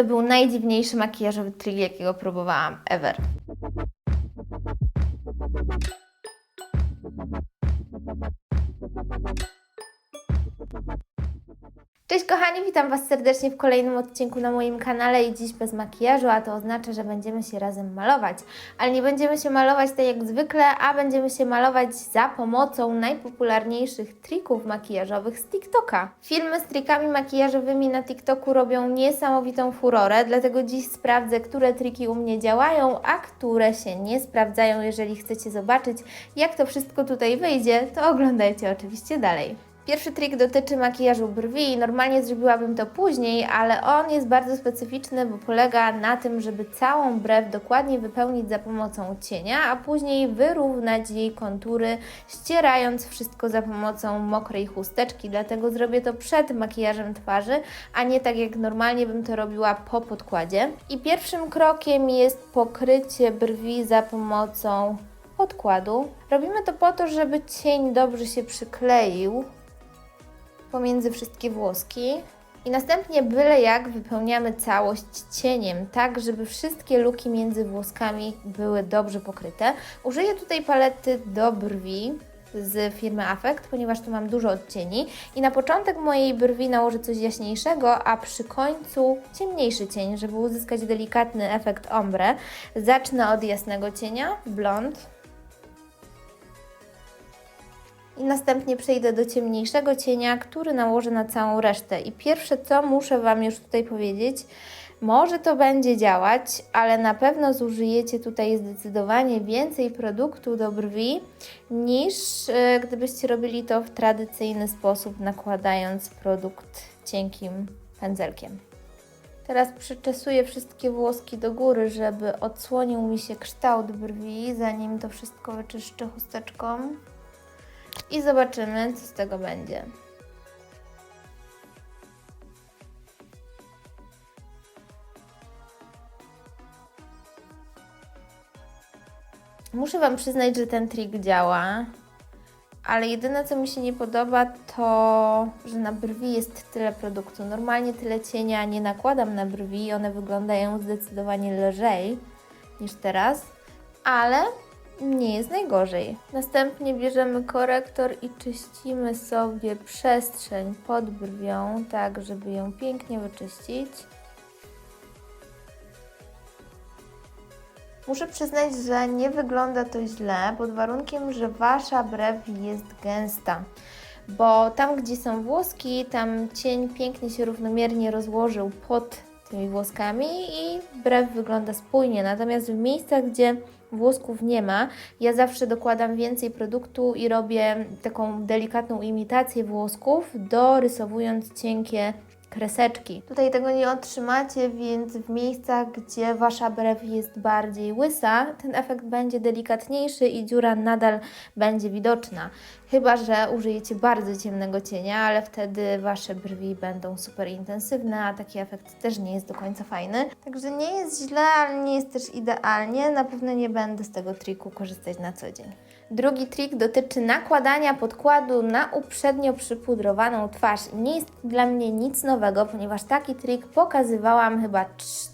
To był najdziwniejszy makijażowy trik, jakiego próbowałam ever. Kochani, witam Was serdecznie w kolejnym odcinku na moim kanale i dziś bez makijażu, a to oznacza, że będziemy się razem malować. Ale nie będziemy się malować tak jak zwykle, a będziemy się malować za pomocą najpopularniejszych trików makijażowych z TikToka. Filmy z trikami makijażowymi na TikToku robią niesamowitą furorę, dlatego dziś sprawdzę, które triki u mnie działają, a które się nie sprawdzają. Jeżeli chcecie zobaczyć, jak to wszystko tutaj wyjdzie, to oglądajcie oczywiście dalej. Pierwszy trik dotyczy makijażu brwi. Normalnie zrobiłabym to później, ale on jest bardzo specyficzny, bo polega na tym, żeby całą brew dokładnie wypełnić za pomocą cienia, a później wyrównać jej kontury, ścierając wszystko za pomocą mokrej chusteczki. Dlatego zrobię to przed makijażem twarzy, a nie tak jak normalnie bym to robiła po podkładzie. I pierwszym krokiem jest pokrycie brwi za pomocą podkładu. Robimy to po to, żeby cień dobrze się przykleił pomiędzy wszystkie włoski. I następnie byle jak wypełniamy całość cieniem, tak żeby wszystkie luki między włoskami były dobrze pokryte. Użyję tutaj palety do brwi z firmy Affect, ponieważ tu mam dużo odcieni. I na początek mojej brwi nałożę coś jaśniejszego, a przy końcu ciemniejszy cień, żeby uzyskać delikatny efekt ombre. Zacznę od jasnego cienia, blond. I następnie przejdę do ciemniejszego cienia, który nałożę na całą resztę. I pierwsze co muszę Wam już tutaj powiedzieć, może to będzie działać, ale na pewno zużyjecie tutaj zdecydowanie więcej produktu do brwi niż e, gdybyście robili to w tradycyjny sposób, nakładając produkt cienkim pędzelkiem. Teraz przyczesuję wszystkie włoski do góry, żeby odsłonił mi się kształt brwi, zanim to wszystko wyczyszczę chusteczką i zobaczymy, co z tego będzie. Muszę Wam przyznać, że ten trik działa, ale jedyne, co mi się nie podoba, to, że na brwi jest tyle produktu. Normalnie tyle cienia nie nakładam na brwi one wyglądają zdecydowanie lżej niż teraz, ale nie jest najgorzej. Następnie bierzemy korektor i czyścimy sobie przestrzeń pod brwią, tak żeby ją pięknie wyczyścić. Muszę przyznać, że nie wygląda to źle, pod warunkiem, że Wasza brew jest gęsta. Bo tam, gdzie są włoski, tam cień pięknie się równomiernie rozłożył pod tymi włoskami i brew wygląda spójnie. Natomiast w miejscach, gdzie włosków nie ma, ja zawsze dokładam więcej produktu i robię taką delikatną imitację włosków, dorysowując cienkie kreseczki. Tutaj tego nie otrzymacie, więc w miejscach, gdzie Wasza brew jest bardziej łysa, ten efekt będzie delikatniejszy i dziura nadal będzie widoczna. Chyba, że użyjecie bardzo ciemnego cienia, ale wtedy Wasze brwi będą super intensywne, a taki efekt też nie jest do końca fajny. Także nie jest źle, ale nie jest też idealnie. Na pewno nie będę z tego triku korzystać na co dzień. Drugi trik dotyczy nakładania podkładu na uprzednio przypudrowaną twarz. Nie jest dla mnie nic nowego, ponieważ taki trik pokazywałam chyba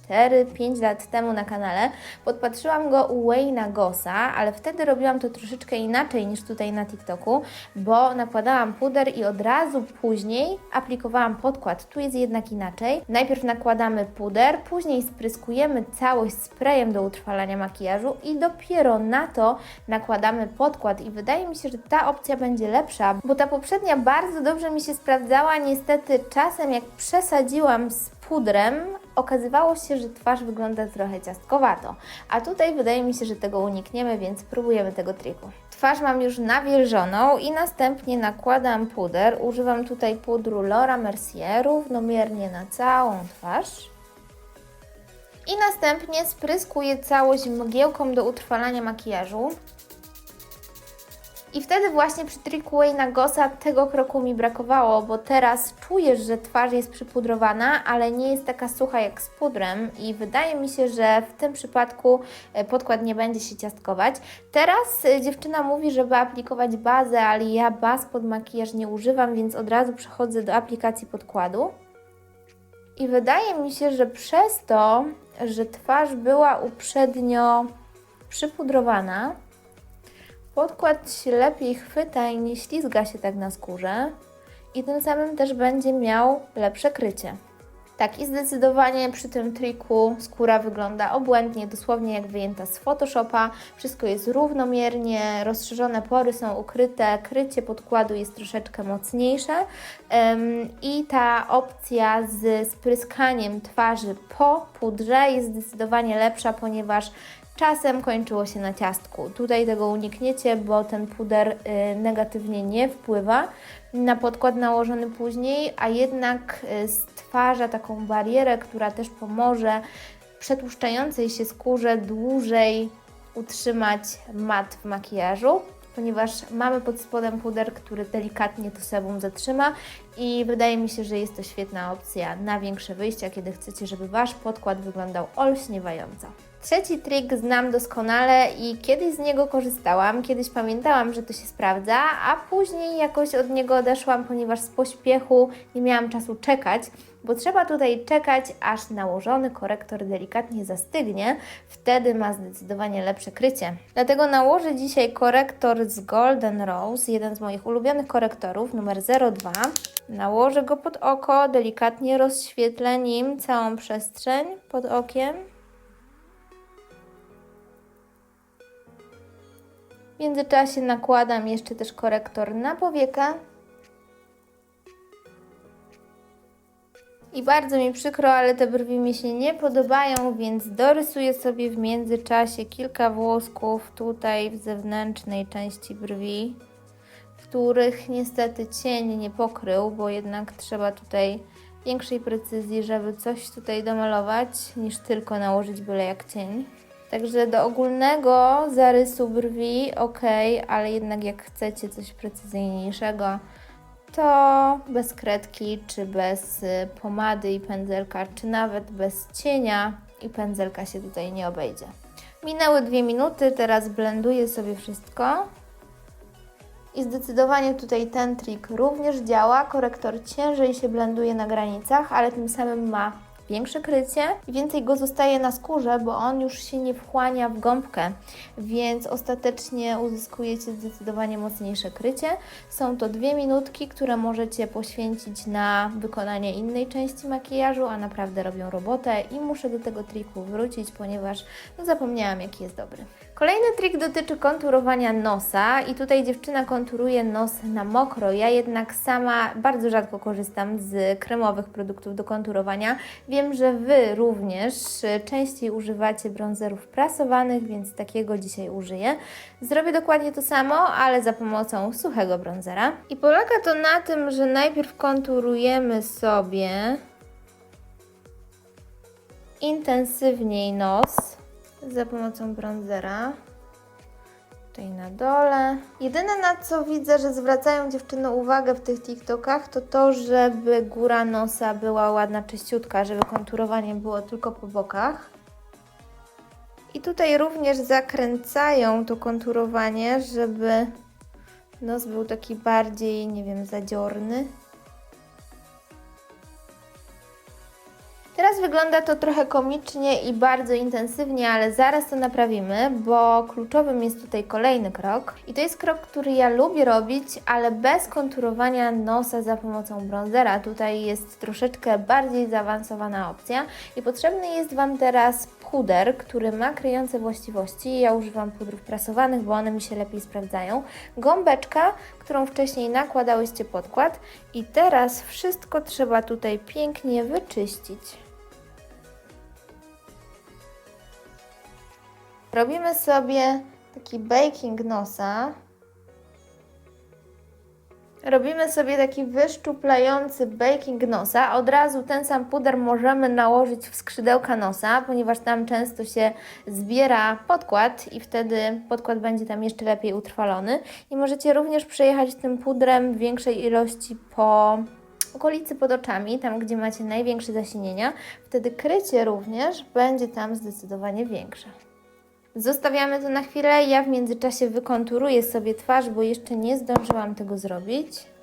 4-5 lat temu na kanale. Podpatrzyłam go u Wayna Gossa, ale wtedy robiłam to troszeczkę inaczej niż tutaj na TikToku, bo nakładałam puder i od razu później aplikowałam podkład. Tu jest jednak inaczej. Najpierw nakładamy puder, później spryskujemy całość sprayem do utrwalania makijażu i dopiero na to nakładamy podkład. I wydaje mi się, że ta opcja będzie lepsza, bo ta poprzednia bardzo dobrze mi się sprawdzała. Niestety czasem jak przesadziłam z pudrem, okazywało się, że twarz wygląda trochę ciastkowato. A tutaj wydaje mi się, że tego unikniemy, więc spróbujemy tego triku. Twarz mam już nawilżoną i następnie nakładam puder. Używam tutaj pudru Laura Mercier równomiernie na całą twarz. I następnie spryskuję całość mgiełką do utrwalania makijażu. I wtedy właśnie przy triku Wayna Gossa tego kroku mi brakowało, bo teraz czujesz, że twarz jest przypudrowana, ale nie jest taka sucha jak z pudrem i wydaje mi się, że w tym przypadku e, podkład nie będzie się ciastkować. Teraz e, dziewczyna mówi, żeby aplikować bazę, ale ja baz pod makijaż nie używam, więc od razu przechodzę do aplikacji podkładu. I wydaje mi się, że przez to, że twarz była uprzednio przypudrowana, podkład lepiej chwyta i nie ślizga się tak na skórze i tym samym też będzie miał lepsze krycie. Tak, i zdecydowanie przy tym triku skóra wygląda obłędnie, dosłownie jak wyjęta z Photoshopa. Wszystko jest równomiernie, rozszerzone pory są ukryte, krycie podkładu jest troszeczkę mocniejsze i ta opcja z spryskaniem twarzy po pudrze jest zdecydowanie lepsza, ponieważ czasem kończyło się na ciastku. Tutaj tego unikniecie, bo ten puder y, negatywnie nie wpływa na podkład nałożony później, a jednak y, stwarza taką barierę, która też pomoże przetłuszczającej się skórze dłużej utrzymać mat w makijażu, ponieważ mamy pod spodem puder, który delikatnie to sebum zatrzyma i wydaje mi się, że jest to świetna opcja na większe wyjścia, kiedy chcecie, żeby Wasz podkład wyglądał olśniewająco. Trzeci trik znam doskonale i kiedyś z niego korzystałam, kiedyś pamiętałam, że to się sprawdza, a później jakoś od niego odeszłam, ponieważ z pośpiechu nie miałam czasu czekać, bo trzeba tutaj czekać, aż nałożony korektor delikatnie zastygnie, wtedy ma zdecydowanie lepsze krycie. Dlatego nałożę dzisiaj korektor z Golden Rose, jeden z moich ulubionych korektorów, numer 02. Nałożę go pod oko, delikatnie rozświetlę nim całą przestrzeń pod okiem. W międzyczasie nakładam jeszcze też korektor na powiekę. I bardzo mi przykro, ale te brwi mi się nie podobają, więc dorysuję sobie w międzyczasie kilka włosków tutaj w zewnętrznej części brwi, których niestety cień nie pokrył, bo jednak trzeba tutaj większej precyzji, żeby coś tutaj domalować, niż tylko nałożyć byle jak cień. Także do ogólnego zarysu brwi ok, ale jednak jak chcecie coś precyzyjniejszego, to bez kredki, czy bez y, pomady i pędzelka, czy nawet bez cienia i pędzelka się tutaj nie obejdzie. Minęły dwie minuty, teraz blenduję sobie wszystko. I zdecydowanie tutaj ten trik również działa. Korektor ciężej się blenduje na granicach, ale tym samym ma większe krycie więcej go zostaje na skórze, bo on już się nie wchłania w gąbkę, więc ostatecznie uzyskujecie zdecydowanie mocniejsze krycie. Są to dwie minutki, które możecie poświęcić na wykonanie innej części makijażu, a naprawdę robią robotę i muszę do tego triku wrócić, ponieważ no, zapomniałam jaki jest dobry. Kolejny trik dotyczy konturowania nosa i tutaj dziewczyna konturuje nos na mokro. Ja jednak sama bardzo rzadko korzystam z kremowych produktów do konturowania. Wiem, że Wy również częściej używacie bronzerów prasowanych, więc takiego dzisiaj użyję. Zrobię dokładnie to samo, ale za pomocą suchego bronzera. I polega to na tym, że najpierw konturujemy sobie intensywniej nos za pomocą bronzera. Tutaj na dole. Jedyne na co widzę, że zwracają dziewczyny uwagę w tych TikTokach, to to, żeby góra nosa była ładna, czyściutka, żeby konturowanie było tylko po bokach. I tutaj również zakręcają to konturowanie, żeby nos był taki bardziej, nie wiem, zadziorny. Teraz wygląda to trochę komicznie i bardzo intensywnie, ale zaraz to naprawimy, bo kluczowym jest tutaj kolejny krok. I to jest krok, który ja lubię robić, ale bez konturowania nosa za pomocą bronzera. Tutaj jest troszeczkę bardziej zaawansowana opcja i potrzebny jest Wam teraz puder, który ma kryjące właściwości. Ja używam pudrów prasowanych, bo one mi się lepiej sprawdzają. Gąbeczka, którą wcześniej nakładałyście podkład i teraz wszystko trzeba tutaj pięknie wyczyścić. Robimy sobie taki baking nosa. Robimy sobie taki wyszczuplający baking nosa. Od razu ten sam puder możemy nałożyć w skrzydełka nosa, ponieważ tam często się zbiera podkład i wtedy podkład będzie tam jeszcze lepiej utrwalony. I możecie również przejechać tym pudrem w większej ilości po okolicy pod oczami, tam gdzie macie największe zasinienia. Wtedy krycie również będzie tam zdecydowanie większe. Zostawiamy to na chwilę. Ja w międzyczasie wykonturuję sobie twarz, bo jeszcze nie zdążyłam tego zrobić.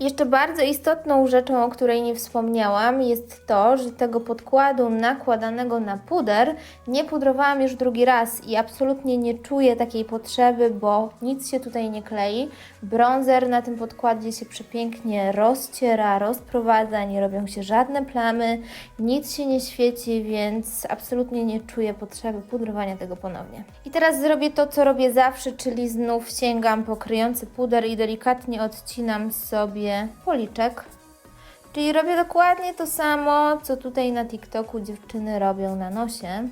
Jeszcze bardzo istotną rzeczą, o której nie wspomniałam, jest to, że tego podkładu nakładanego na puder nie pudrowałam już drugi raz i absolutnie nie czuję takiej potrzeby, bo nic się tutaj nie klei. Bronzer na tym podkładzie się przepięknie rozciera, rozprowadza, nie robią się żadne plamy, nic się nie świeci, więc absolutnie nie czuję potrzeby pudrowania tego ponownie. I teraz zrobię to, co robię zawsze, czyli znów sięgam po kryjący puder i delikatnie odcinam sobie policzek. Czyli robię dokładnie to samo, co tutaj na TikToku dziewczyny robią na nosie.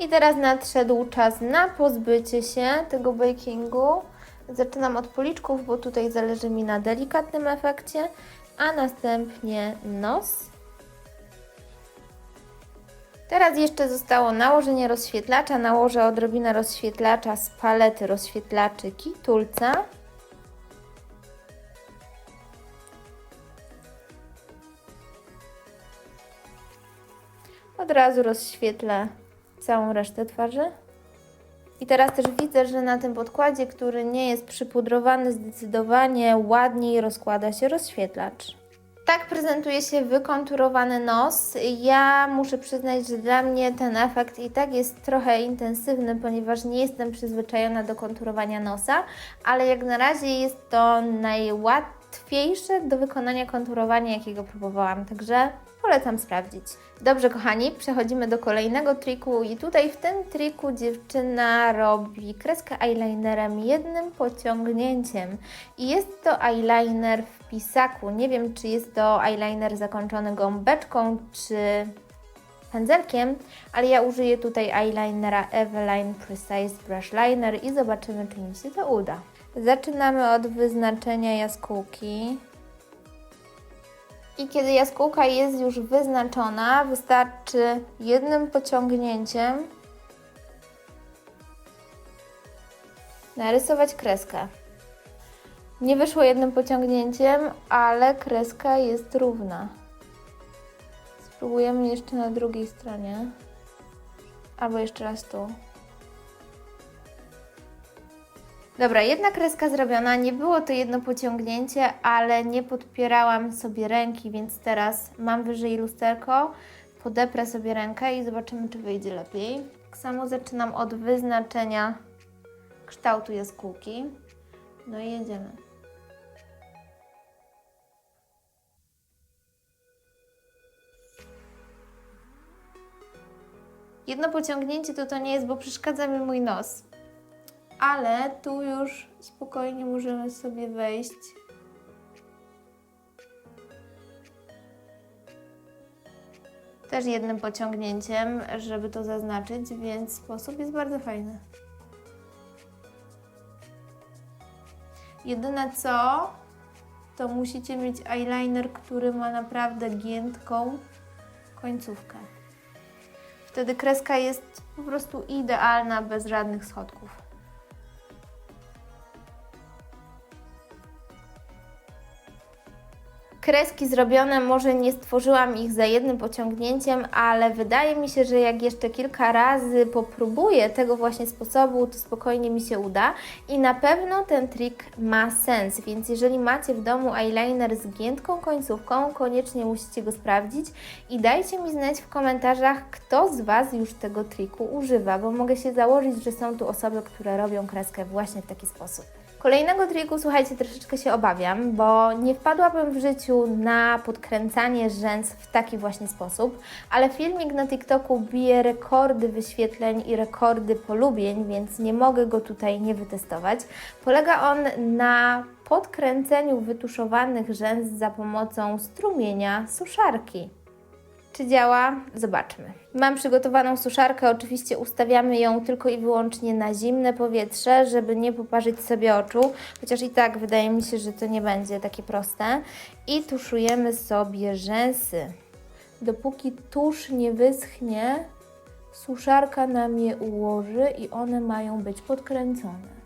I teraz nadszedł czas na pozbycie się tego bakingu. Zaczynam od policzków, bo tutaj zależy mi na delikatnym efekcie, a następnie nos. Teraz jeszcze zostało nałożenie rozświetlacza. Nałożę odrobinę rozświetlacza z palety rozświetlaczy Kitulca. Od razu rozświetlę całą resztę twarzy. I teraz też widzę, że na tym podkładzie, który nie jest przypudrowany, zdecydowanie ładniej rozkłada się rozświetlacz. Tak prezentuje się wykonturowany nos. Ja muszę przyznać, że dla mnie ten efekt i tak jest trochę intensywny, ponieważ nie jestem przyzwyczajona do konturowania nosa, ale jak na razie jest to najłatwiejsze do wykonania konturowania, jakiego próbowałam, także polecam sprawdzić. Dobrze, kochani, przechodzimy do kolejnego triku i tutaj w tym triku dziewczyna robi kreskę eyelinerem jednym pociągnięciem i jest to eyeliner w pisaku. Nie wiem, czy jest to eyeliner zakończony gąbeczką, czy pędzelkiem, ale ja użyję tutaj eyelinera Eveline Precise Brush Liner i zobaczymy, czy mi się to uda. Zaczynamy od wyznaczenia jaskółki. I kiedy jaskółka jest już wyznaczona, wystarczy jednym pociągnięciem narysować kreskę. Nie wyszło jednym pociągnięciem, ale kreska jest równa. Spróbujemy jeszcze na drugiej stronie. Albo jeszcze raz tu. Dobra, jedna kreska zrobiona, nie było to jedno pociągnięcie, ale nie podpierałam sobie ręki, więc teraz mam wyżej lusterko, podeprę sobie rękę i zobaczymy, czy wyjdzie lepiej. Tak samo zaczynam od wyznaczenia kształtu jaskółki. No i jedziemy. Jedno pociągnięcie to to nie jest, bo przeszkadza mi mój nos ale tu już spokojnie możemy sobie wejść. Też jednym pociągnięciem, żeby to zaznaczyć, więc sposób jest bardzo fajny. Jedyne co, to musicie mieć eyeliner, który ma naprawdę giętką końcówkę. Wtedy kreska jest po prostu idealna, bez żadnych schodków. Kreski zrobione, może nie stworzyłam ich za jednym pociągnięciem, ale wydaje mi się, że jak jeszcze kilka razy popróbuję tego właśnie sposobu, to spokojnie mi się uda i na pewno ten trik ma sens, więc jeżeli macie w domu eyeliner z giętką końcówką, koniecznie musicie go sprawdzić i dajcie mi znać w komentarzach, kto z Was już tego triku używa, bo mogę się założyć, że są tu osoby, które robią kreskę właśnie w taki sposób. Kolejnego triku, słuchajcie, troszeczkę się obawiam, bo nie wpadłabym w życiu na podkręcanie rzęs w taki właśnie sposób, ale filmik na TikToku bije rekordy wyświetleń i rekordy polubień, więc nie mogę go tutaj nie wytestować. Polega on na podkręceniu wytuszowanych rzęs za pomocą strumienia suszarki. Czy działa? Zobaczmy. Mam przygotowaną suszarkę, oczywiście ustawiamy ją tylko i wyłącznie na zimne powietrze, żeby nie poparzyć sobie oczu, chociaż i tak wydaje mi się, że to nie będzie takie proste. I tuszujemy sobie rzęsy. Dopóki tusz nie wyschnie, suszarka nam je ułoży i one mają być podkręcone.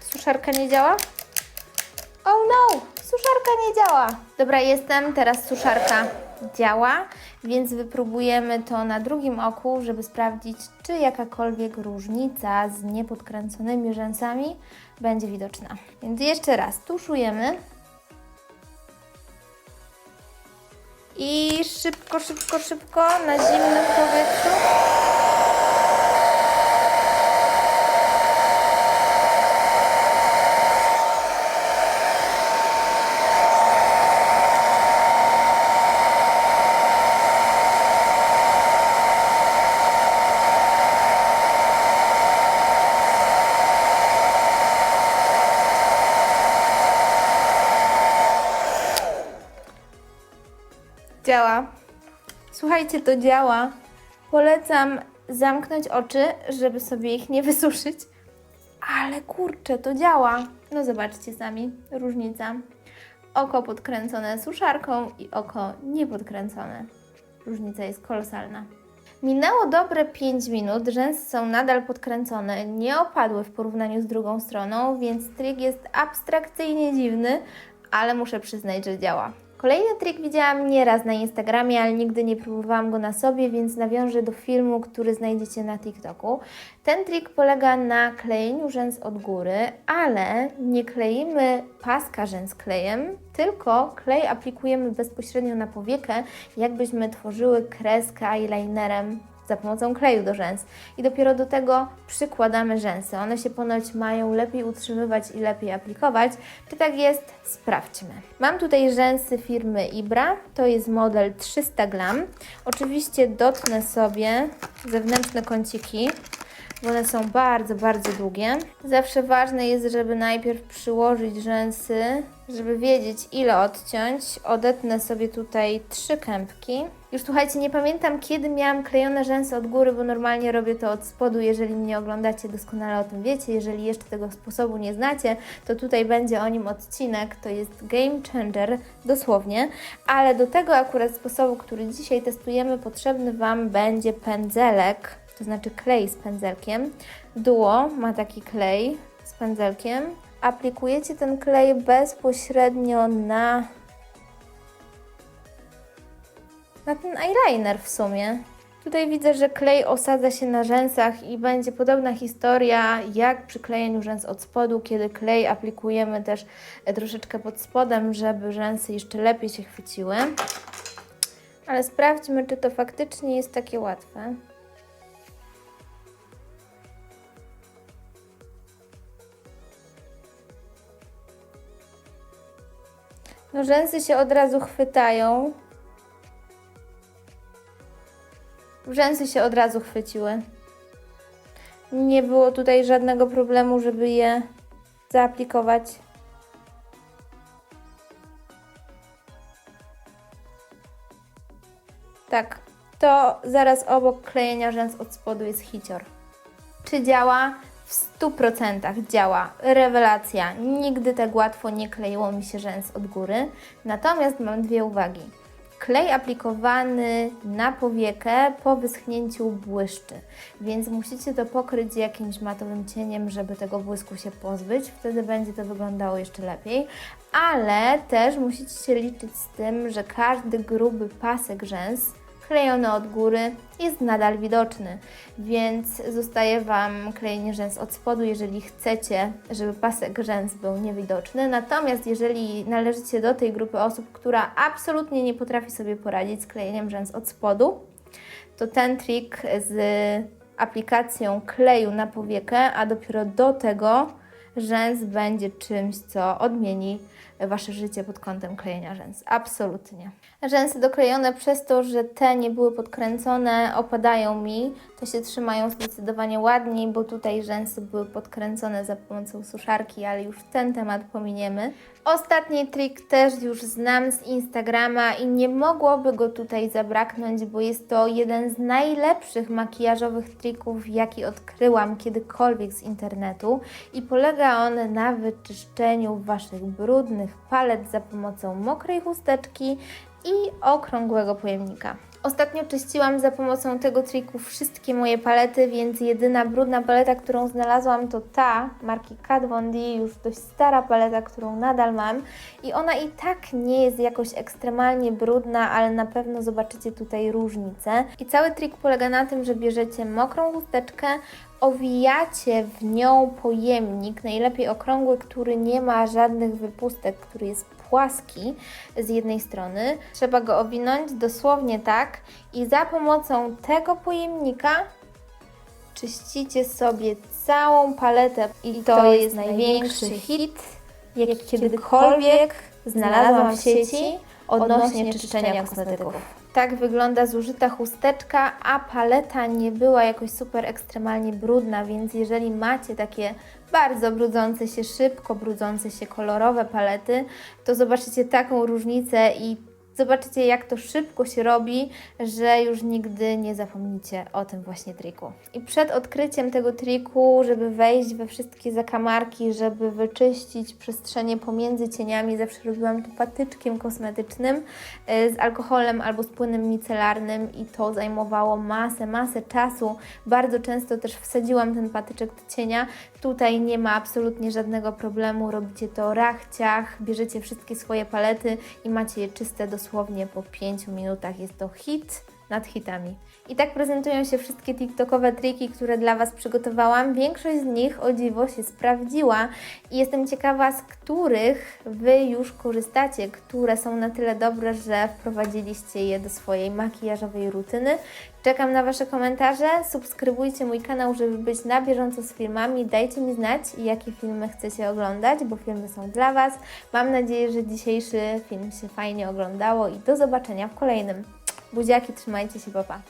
Suszarka nie działa? Oh no! Suszarka nie działa! Dobra, jestem, teraz suszarka działa, więc wypróbujemy to na drugim oku, żeby sprawdzić, czy jakakolwiek różnica z niepodkręconymi rzęsami będzie widoczna. Więc jeszcze raz tuszujemy. I szybko, szybko, szybko na zimnym powietrzu. Działa. To działa. Polecam zamknąć oczy, żeby sobie ich nie wysuszyć. Ale kurczę, to działa. No zobaczcie sami, różnica. Oko podkręcone suszarką i oko niepodkręcone. Różnica jest kolosalna. Minęło dobre 5 minut, rzęsy są nadal podkręcone, nie opadły w porównaniu z drugą stroną, więc trik jest abstrakcyjnie dziwny, ale muszę przyznać, że działa. Kolejny trik widziałam nieraz na Instagramie, ale nigdy nie próbowałam go na sobie, więc nawiążę do filmu, który znajdziecie na TikToku. Ten trik polega na klejeniu rzęs od góry, ale nie kleimy paska rzęs klejem, tylko klej aplikujemy bezpośrednio na powiekę, jakbyśmy tworzyły kreskę eyelinerem za pomocą kleju do rzęs. I dopiero do tego przykładamy rzęsy. One się ponoć mają lepiej utrzymywać i lepiej aplikować. Czy tak jest? Sprawdźmy. Mam tutaj rzęsy firmy Ibra. To jest model 300 gram. Oczywiście dotnę sobie zewnętrzne kąciki one są bardzo, bardzo długie. Zawsze ważne jest, żeby najpierw przyłożyć rzęsy, żeby wiedzieć ile odciąć. Odetnę sobie tutaj trzy kępki. Już słuchajcie, nie pamiętam kiedy miałam klejone rzęsy od góry, bo normalnie robię to od spodu. Jeżeli mnie oglądacie, doskonale o tym wiecie. Jeżeli jeszcze tego sposobu nie znacie, to tutaj będzie o nim odcinek. To jest game changer, dosłownie. Ale do tego akurat sposobu, który dzisiaj testujemy, potrzebny Wam będzie pędzelek to znaczy klej z pędzelkiem. Duo ma taki klej z pędzelkiem. Aplikujecie ten klej bezpośrednio na na ten eyeliner w sumie. Tutaj widzę, że klej osadza się na rzęsach i będzie podobna historia jak przy klejeniu rzęs od spodu, kiedy klej aplikujemy też troszeczkę pod spodem, żeby rzęsy jeszcze lepiej się chwyciły. Ale sprawdźmy, czy to faktycznie jest takie łatwe. No rzęsy się od razu chwytają. Rzęsy się od razu chwyciły. Nie było tutaj żadnego problemu, żeby je zaaplikować. Tak, to zaraz obok klejenia rzęs od spodu jest hicior. Czy działa? W 100% działa. Rewelacja. Nigdy tak łatwo nie kleiło mi się rzęs od góry. Natomiast mam dwie uwagi. Klej aplikowany na powiekę po wyschnięciu błyszczy, więc musicie to pokryć jakimś matowym cieniem, żeby tego błysku się pozbyć. Wtedy będzie to wyglądało jeszcze lepiej. Ale też musicie się liczyć z tym, że każdy gruby pasek rzęs klejony od góry jest nadal widoczny, więc zostaje Wam klejenie rzęs od spodu, jeżeli chcecie, żeby pasek rzęs był niewidoczny. Natomiast jeżeli należycie do tej grupy osób, która absolutnie nie potrafi sobie poradzić z klejeniem rzęs od spodu, to ten trik z aplikacją kleju na powiekę, a dopiero do tego rzęs będzie czymś, co odmieni Wasze życie pod kątem klejenia rzęs. Absolutnie. Rzęsy doklejone przez to, że te nie były podkręcone, opadają mi, to się trzymają zdecydowanie ładniej, bo tutaj rzęsy były podkręcone za pomocą suszarki, ale już ten temat pominiemy. Ostatni trik też już znam z Instagrama i nie mogłoby go tutaj zabraknąć, bo jest to jeden z najlepszych makijażowych trików, jaki odkryłam kiedykolwiek z internetu i polega on na wyczyszczeniu Waszych brudnych palet za pomocą mokrej chusteczki i okrągłego pojemnika. Ostatnio czyściłam za pomocą tego triku wszystkie moje palety, więc jedyna brudna paleta, którą znalazłam to ta marki Kat Von D, już dość stara paleta, którą nadal mam i ona i tak nie jest jakoś ekstremalnie brudna, ale na pewno zobaczycie tutaj różnicę. I cały trik polega na tym, że bierzecie mokrą chusteczkę, owijacie w nią pojemnik, najlepiej okrągły, który nie ma żadnych wypustek, który jest płaski z jednej strony. Trzeba go owinąć dosłownie tak i za pomocą tego pojemnika czyścicie sobie całą paletę i to, jest największy hit, jaki kiedykolwiek znalazłam w sieci odnośnie czyszczenia kosmetyków. Tak wygląda zużyta chusteczka, a paleta nie była jakoś super ekstremalnie brudna, więc jeżeli macie takie bardzo brudzące się, szybko brudzące się kolorowe palety, to zobaczycie taką różnicę i zobaczycie jak to szybko się robi, że już nigdy nie zapomnicie o tym właśnie triku. I przed odkryciem tego triku, żeby wejść we wszystkie zakamarki, żeby wyczyścić przestrzenie pomiędzy cieniami, zawsze robiłam to patyczkiem kosmetycznym y, z alkoholem albo z płynem micelarnym i to zajmowało masę, masę czasu. Bardzo często też wsadziłam ten patyczek do cienia. Tutaj nie ma absolutnie żadnego problemu, robicie to rachciach, bierzecie wszystkie swoje palety i macie je czyste dosłownie po 5 minutach. Jest to hit nad hitami. I tak prezentują się wszystkie TikTokowe triki, które dla Was przygotowałam. Większość z nich o dziwo się sprawdziła i jestem ciekawa, z których Wy już korzystacie, które są na tyle dobre, że wprowadziliście je do swojej makijażowej rutyny. Czekam na Wasze komentarze, subskrybujcie mój kanał, żeby być na bieżąco z filmami. Dajcie mi znać, jakie filmy chcecie oglądać, bo filmy są dla Was. Mam nadzieję, że dzisiejszy film się fajnie oglądało i do zobaczenia w kolejnym. Buziaki, trzymajcie się, papa.